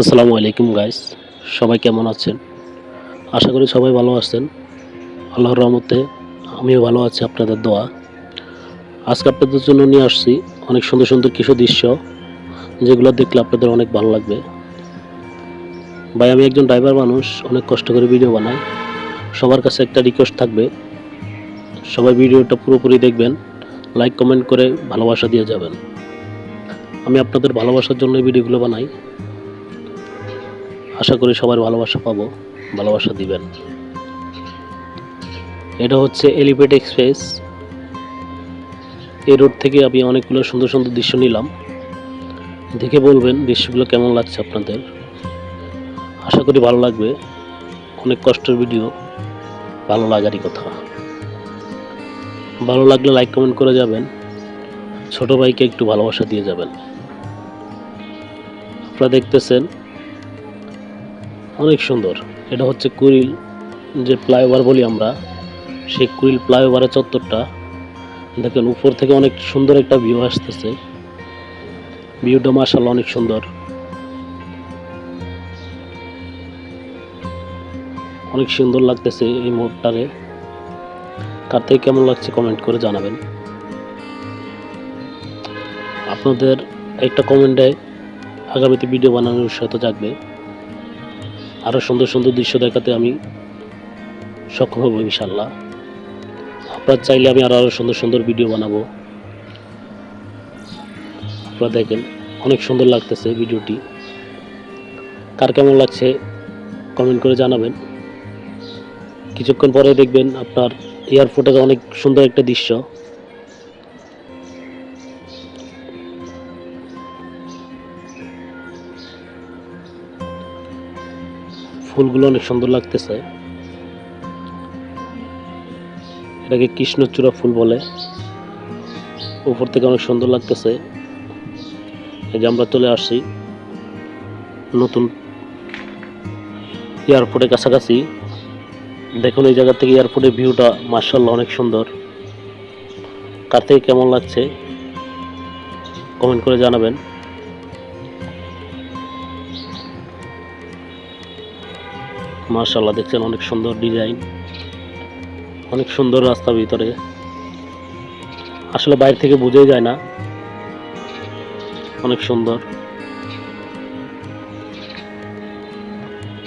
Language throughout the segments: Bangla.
আসসালামু আলাইকুম গাইস, সবাই কেমন আছেন? আশা করি সবাই ভালো আছেন। আল্লাহর রহমতে আমিও ভালো আছি, আপনাদের দোয়া। আজকে আপনাদের জন্য নিয়ে আসছি অনেক সুন্দর সুন্দর কিছু দৃশ্য, যেগুলো দেখলে আপনাদের অনেক ভালো লাগবে। ভাই, আমি একজন ড্রাইভার মানুষ, অনেক কষ্ট করে ভিডিও বানাই। সবার কাছে একটা রিকোয়েস্ট থাকবে। সবাই ভিডিওটা পুরোপুরি দেখবেন লাইক কমেন্ট করে ভালোবাসা দিয়ে যাবেন। আমি আপনাদের ভালোবাসার জন্য ভিডিওগুলো বানাই। আশা করি সবার ভালোবাসা পাবো, ভালোবাসা দিবেন। এটা হচ্ছে এলিভেট এক্সপ্রেস এই রোড থেকে আমি অনেকগুলো সুন্দর সুন্দর দৃশ্য নিলাম। দেখে বলবেন দৃশ্যগুলো কেমন লাগছে আপনাদের। আশা করি ভালো লাগবে। অনেক কষ্টের ভিডিও ভালো লাগারই কথা। ভালো লাগলে লাইক কমেন্ট করে যাবেন। ছোট ভাইকে একটু ভালোবাসা দিয়ে যাবেন। আপনারা দেখতেছেন অনেক সুন্দর। এটা হচ্ছে কুড়িল যে ফ্লাইওভার বলি আমরা, সেই কুড়িল ফ্লাইওভারের চত্বরটা। দেখেন, উপর থেকে অনেক সুন্দর একটা ভিউ আসতেছে। ভিউটা মার্শাল অনেক সুন্দর। অনেক সুন্দর লাগতেছে এই মোড়টারে। কার থেকে কেমন লাগছে কমেন্ট করে জানাবেন। আপনাদের একটা কমেন্টে আগামীতে ভিডিও বানানোর উৎসাহ জাগবে। আরও সুন্দর সুন্দর দৃশ্য দেখাতে আমি সক্ষম হব ইনশাল্লাহ আপনার চাইলে আমি আরও আরও সুন্দর সুন্দর ভিডিও বানাবো। আপনারা দেখেন, অনেক সুন্দর লাগতেছে ভিডিওটি কার কেমন লাগছে কমেন্ট করে জানাবেন। কিছুক্ষণ পরে দেখবেন আপনার এয়ারপোর্টের অনেক সুন্দর একটা দৃশ্য। ফুলগুলো অনেক সুন্দর লাগতেছে। এটাকে কৃষ্ণচূড়া ফুল বলে। উপর থেকে অনেক সুন্দর লাগতেছে। এই যে আমরা চলে আসছি নতুন এয়ারপোর্টের কাছাকাছি। দেখুন এই জায়গা থেকে এয়ারপোর্টের ভিউটা মার্শাল্লাহ অনেক সুন্দর। কার থেকে কেমন লাগছে? কমেন্ট করে জানাবেন। মার্শাল্লাহ দেখছেন অনেক সুন্দর ডিজাইন, অনেক সুন্দর রাস্তা ভিতরে। আসলে বাইরে থেকে বোঝাই যায় না, অনেক সুন্দর।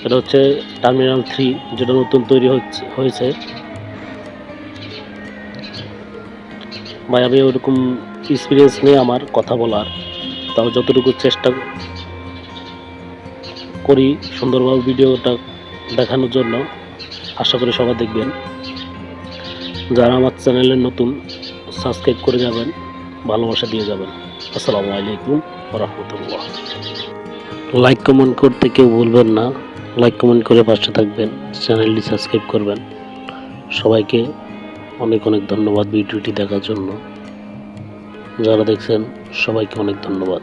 এটা হচ্ছে টার্মিনাল থ্রি, যেটা নতুন তৈরি হয়েছে। ভাই, আমি ওরকম এক্সপিরিয়েন্স নেই আমার কথা বলার, তাও যতটুকু চেষ্টা করি, সুন্দরভাবে ভিডিওটা দেখানোর জন্য আশা করি সবাই দেখবেন। যারা আমার চ্যানেলে নতুন, সাবস্ক্রাইব করে যাবেন, ভালোবাসা দিয়ে যাবেন। আসসালামু আলাইকুম রহমতুল্লাহ। লাইক কমেন্ট করতে কেউ ভুলবেন না। লাইক কমেন্ট করে পাশে থাকবেন, চ্যানেলটি সাবস্ক্রাইব করবেন। সবাইকে অনেক অনেক ধন্যবাদ ভিডিওটি দেখার জন্য। যারা দেখছেন, সবাইকে অনেক ধন্যবাদ।